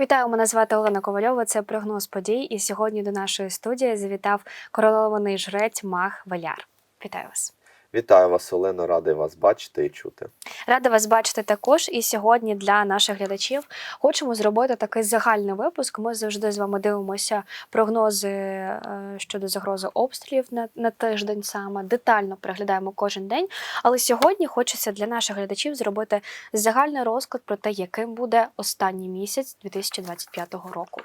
Вітаю, мене звати Олена Ковальова. Це прогноз подій. І сьогодні до нашої студії завітав королований жрець Мах Валяр. Вітаю вас. Вітаю вас, Олено, радий вас бачити і чути. Рада вас бачити також. І сьогодні для наших глядачів хочемо зробити такий загальний випуск. Ми завжди з вами дивимося прогнози е, щодо загрози обстрілів на, на тиждень саме детально переглядаємо кожен день. Але сьогодні хочеться для наших глядачів зробити загальний розклад про те, яким буде останній місяць 2025 року.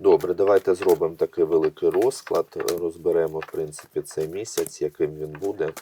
Добре, давайте зробимо такий великий розклад. Розберемо, в принципі, цей місяць, яким він буде.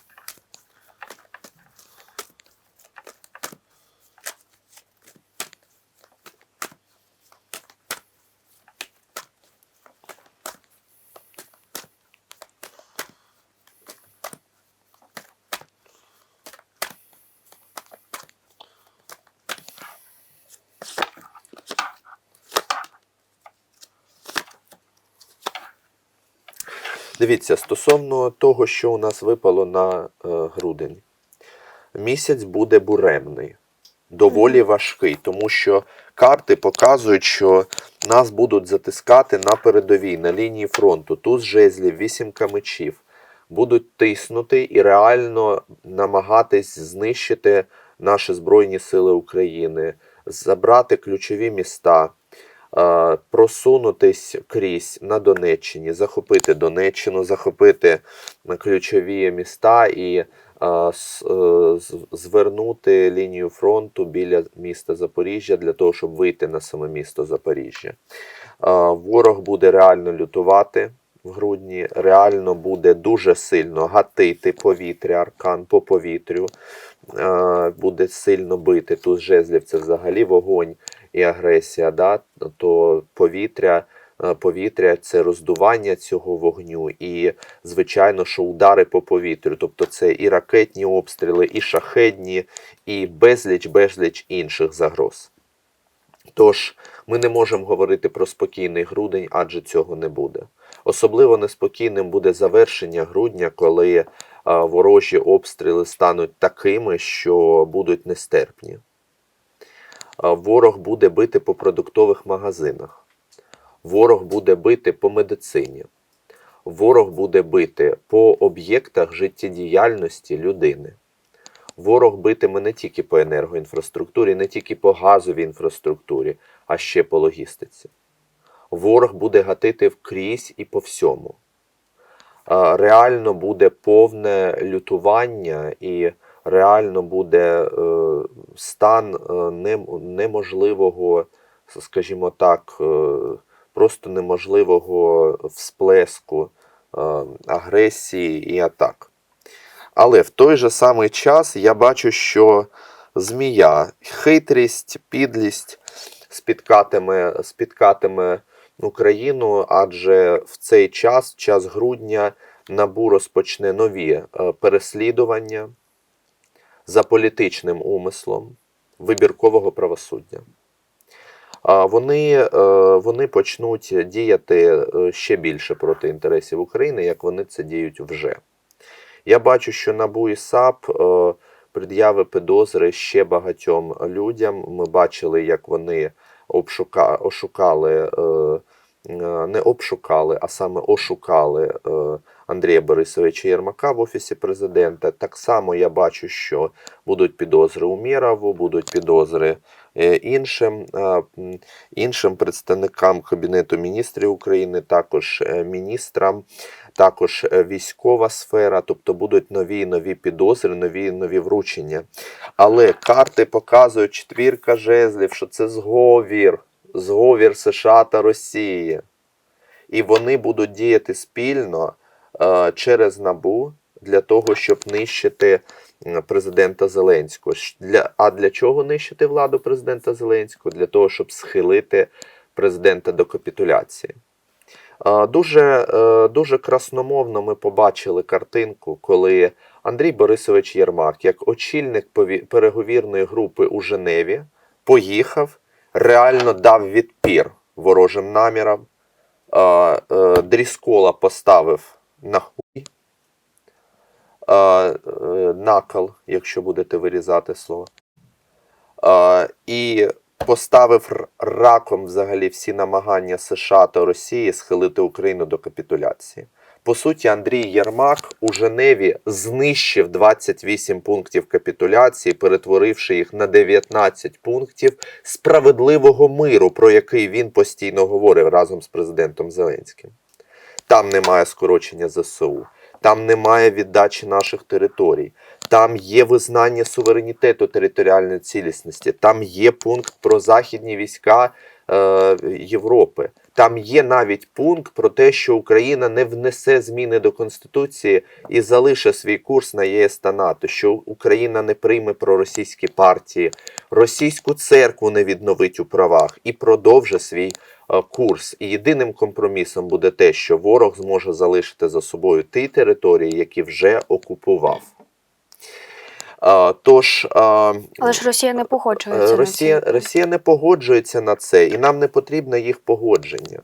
Дивіться, стосовно того, що у нас випало на е, грудень, місяць буде буремний, доволі важкий, тому що карти показують, що нас будуть затискати на передовій, на лінії фронту. Туз жезлів, вісімка мечів. Будуть тиснути і реально намагатись знищити наші Збройні Сили України, забрати ключові міста просунутись крізь на Донеччині, захопити Донеччину, захопити е, ключові міста і е, звернути лінію фронту біля міста Запоріжжя для того, щоб вийти на саме місто Запоріжжя. Ворог буде реально лютувати в грудні, реально буде дуже сильно гатити повітря, аркан по повітрю, е, буде сильно бити. Тут жезлів це взагалі вогонь і агресія, да? то повітря, е, повітря це роздування цього вогню, і, звичайно, що удари по повітрю. Тобто це і ракетні обстріли, і шахедні, і безліч, безліч інших загроз. Тож ми не можемо говорити про спокійний грудень, адже цього не буде. Особливо неспокійним буде завершення грудня, коли а, ворожі обстріли стануть такими, що будуть нестерпні. А, Ворог буде бити по продуктових магазинах. Ворог буде бити по медицині. Ворог буде бити по об'єктах життєдіяльності людини. Ворог битиме не тільки по енергоінфраструктурі, не тільки по газовій інфраструктурі, а ще по логістиці. Ворог буде гатити вкрізь і по всьому. Реально буде повне лютування і реально буде е, стан е, неможливого, скажімо так, е, просто неможливого всплеску агресії і атак. Але в той же самий час я бачу, що змія, хитрість, підлість спіткатиме, спіткатиме Україну, адже в цей час, час грудня, набу розпочне нові е, переслідування за політичним умислом вибіркового правосуддя. Вони, е, вони почнуть діяти е, ще більше проти інтересів України, як вони це діють вже. Я бачу, що НАБУ і САП е, пред'яви підозри ще багатьом людям. Ми бачили, як вони обшука, ошукали, е, е, не обшукали, а саме ошукали Андрія Борисовича Єрмака в Офісі президента. Так само я бачу, що будуть підозри Умєрову, будуть підозри іншим, іншим представникам Кабінету міністрів України, також міністрам також е, військова сфера, тобто будуть нові і нові підозри, нові і нові вручення. Але карти показують четвірка жезлів, що це зговір, зговір США та Росії. І вони будуть діяти спільно е, через набу для того, щоб нищити президента Зеленського. Для, а для чого нищити владу президента Зеленського? Для того, щоб схилити президента до капітуляції. Дуже, е, дуже красномовно ми побачили картинку, коли Андрій Борисович Єрмак, як очільник переговірної групи у Женеві, поїхав, реально дав відпір ворожим намірам. Е, Дріскола поставив на хуй. Е, Накал, якщо будете вирізати слово. І поставив раком взагалі всі намагання США та Росії схилити Україну до капітуляції. По суті, Андрій Єрмак у Женеві знищив 28 пунктів капітуляції, перетворивши їх на 19 пунктів справедливого миру, про який він постійно говорив разом з президентом Зеленським. Там немає скорочення ЗСУ, там немає віддачі наших територій, там є визнання суверенітету територіальної цілісності, там є пункт про західні війська е, Європи. Там є навіть пункт про те, що Україна не внесе зміни до Конституції і залишить свій курс на ЄС та НАТО, що Україна не прийме проросійські партії, російську церкву не відновить у правах і продовжить свій курс. І єдиним компромісом буде те, що ворог зможе залишити за собою ті території, які вже окупував. Е, Тож е, Але ж Росія не погоджується. Е, Росія, на це. Росія не погоджується на це, і нам не потрібно їх погодження.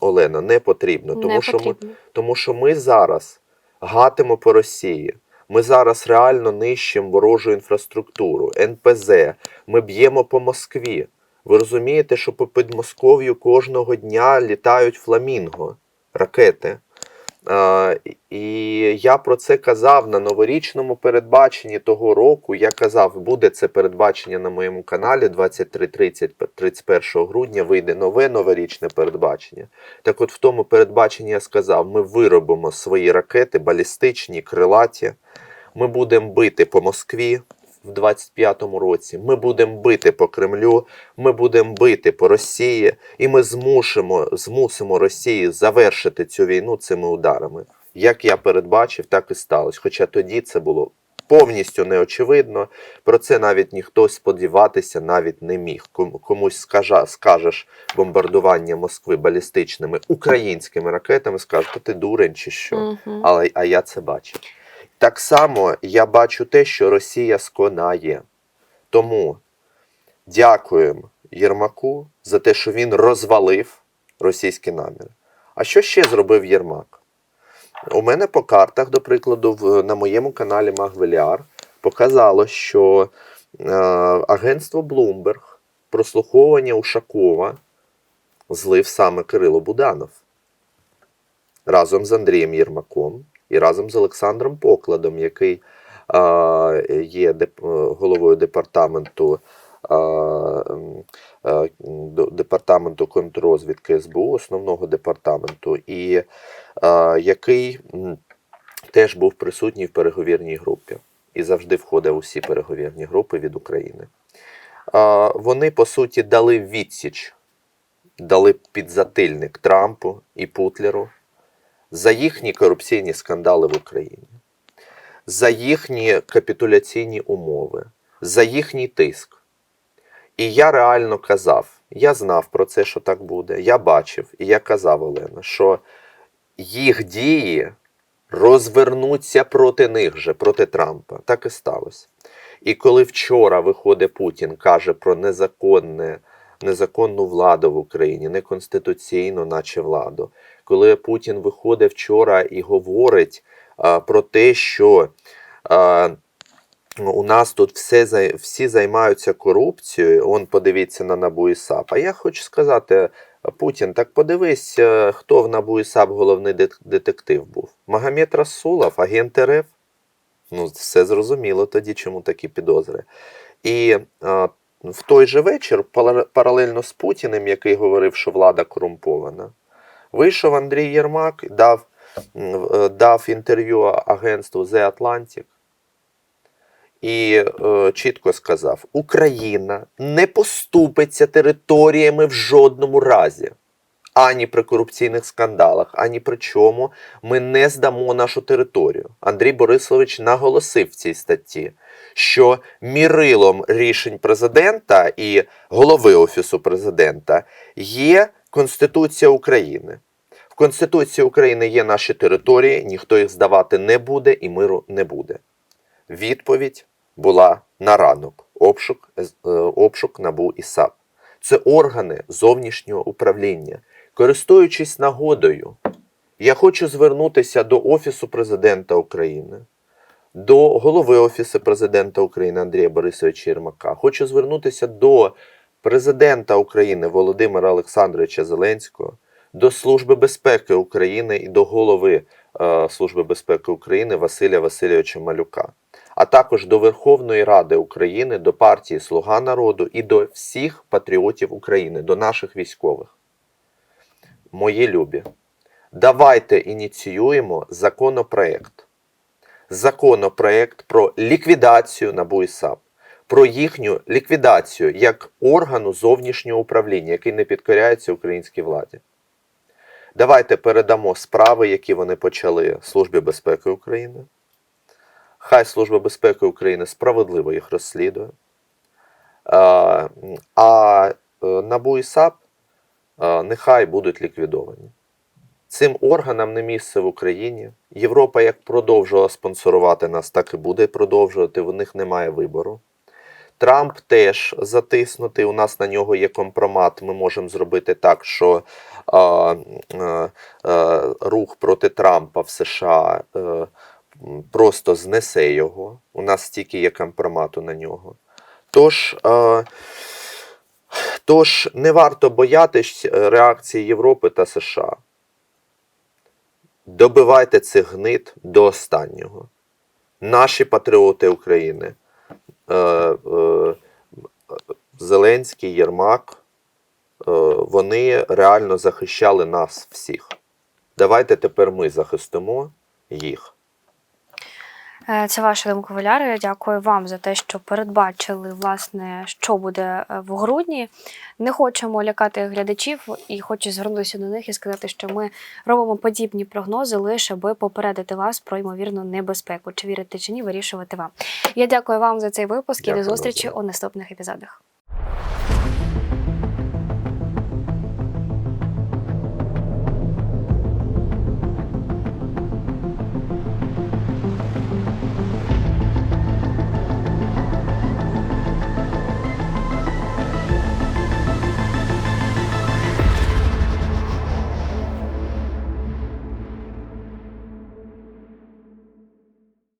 Олена, не потрібно. Тому, не що ми, потрібно. тому що ми зараз гатимо по Росії. Ми зараз реально нищимо ворожу інфраструктуру, НПЗ, ми б'ємо по Москві. Ви розумієте, що по Підмосков'ю кожного дня літають фламінго, ракети. А, і я про це казав на новорічному передбаченні того року. Я казав, буде це передбачення на моєму каналі 23.30, 31 грудня вийде нове новорічне передбачення. Так от в тому передбаченні я сказав: ми виробимо свої ракети балістичні, крилаті. Ми будемо бити по Москві в 25-му році. Ми будемо бити по Кремлю, ми будемо бити по Росії, і ми змусимо, змусимо Росію завершити цю війну цими ударами. Як я передбачив, так і сталося. Хоча тоді це було повністю неочевидно. Про це навіть ніхто сподіватися навіть не міг. Комусь скажа, скажеш бомбардування Москви балістичними українськими ракетами, скажеш, «Та ти дурень чи що. Мгм. Але а я це бачив. Так само я бачу те, що Росія сконає. Тому дякуємо Єрмаку за те, що він розвалив російські наміри. А що ще зробив Єрмак? У мене по картах, до прикладу, на моєму каналі Магвеліар показало, що е, агентство Bloomberg прослуховування Ушакова злив саме Кирило Буданов разом з Андрієм Єрмаком і разом з Олександром Покладом, який є е, головою департаменту. е, Департаменту контррозвідки СБУ, основного департаменту, і який теж був присутній в переговірній групі і завжди входив у всі переговірні групи від України. Вони, по суті, дали відсіч, дали підзатильник Трампу і Путлеру за їхні корупційні скандали в Україні, за їхні капітуляційні умови, за їхній тиск. І я реально казав, я знав про це, що так буде. Я бачив, і я казав Олена, що їх дії розвернуться проти них же, проти Трампа. Так і сталося. І коли вчора виходить Путін, каже про незаконне, незаконну владу в Україні, неконституційну, наче владу, коли Путін виходить вчора і говорить а, про те, що а, у нас тут все, всі займаються корупцією, он подивіться на НАБУ і САП. А я хочу сказати, Путін, так подивись, е, хто в НАБУ і САП головний детектив був. Магомед Расулов, агент РФ. Ну, все зрозуміло тоді, чому такі підозри. І е, в той же вечір, паралельно з Путіним, який говорив, що влада корумпована, вийшов Андрій Єрмак, дав, е, дав інтерв'ю агентству The Atlantic і е, чітко сказав: Україна не поступиться територіями в жодному разі. Ані при корупційних скандалах, ані при чому ми не здамо нашу територію. Андрій Борисович наголосив в цій статті, що мірилом рішень президента і голови Офісу президента є Конституція України. В Конституції України є наші території, ніхто їх здавати не буде і миру не буде. Відповідь була на ранок. Обшук, е, обшук НАБУ і САП. Це органи зовнішнього управління. Користуючись нагодою, я хочу звернутися до Офісу президента України, до голови Офісу президента України Андрія Борисовича Єрмака. Хочу звернутися до президента України Володимира Олександровича Зеленського, до Служби безпеки України і до голови е, Служби безпеки України Василя Васильовича Малюка, а також до Верховної Ради України, до партії Слуга народу і до всіх патріотів України, до наших військових. Мої любі, давайте ініціюємо законопроект. Законопроект про ліквідацію НАБУ і САП, про їхню ліквідацію як органу зовнішнього управління, який не підкоряється українській владі. Давайте передамо справи, які вони почали Службі безпеки України. Хай Служба безпеки України справедливо їх розслідує. А, е, НАБУ і САП нехай будуть ліквідовані. Цим органам не місце в Україні. Європа як продовжувала спонсорувати нас, так і буде продовжувати. В них немає вибору. Трамп теж затиснутий. У нас на нього є компромат. Ми можемо зробити так, що а, е, е, рух проти Трампа в США е, просто знесе його. У нас стільки є компромату на нього. Тож, е, тож не варто боятись е, реакції Європи та США. Добивайте цих гнид до останнього. Наші патріоти України, е, е, Зеленський, Єрмак, вони реально захищали нас всіх. Давайте тепер ми захистимо їх. Е, Це ваша думка, Валяри. Дякую вам за те, що передбачили, власне, що буде е, в грудні. Не хочемо лякати глядачів і хочу звернутися до них і сказати, що ми робимо подібні прогнози лише аби попередити вас про ймовірну небезпеку. Чи вірите чи ні, вирішувати вам. Я дякую вам за цей випуск і до зустрічі у наступних епізодах.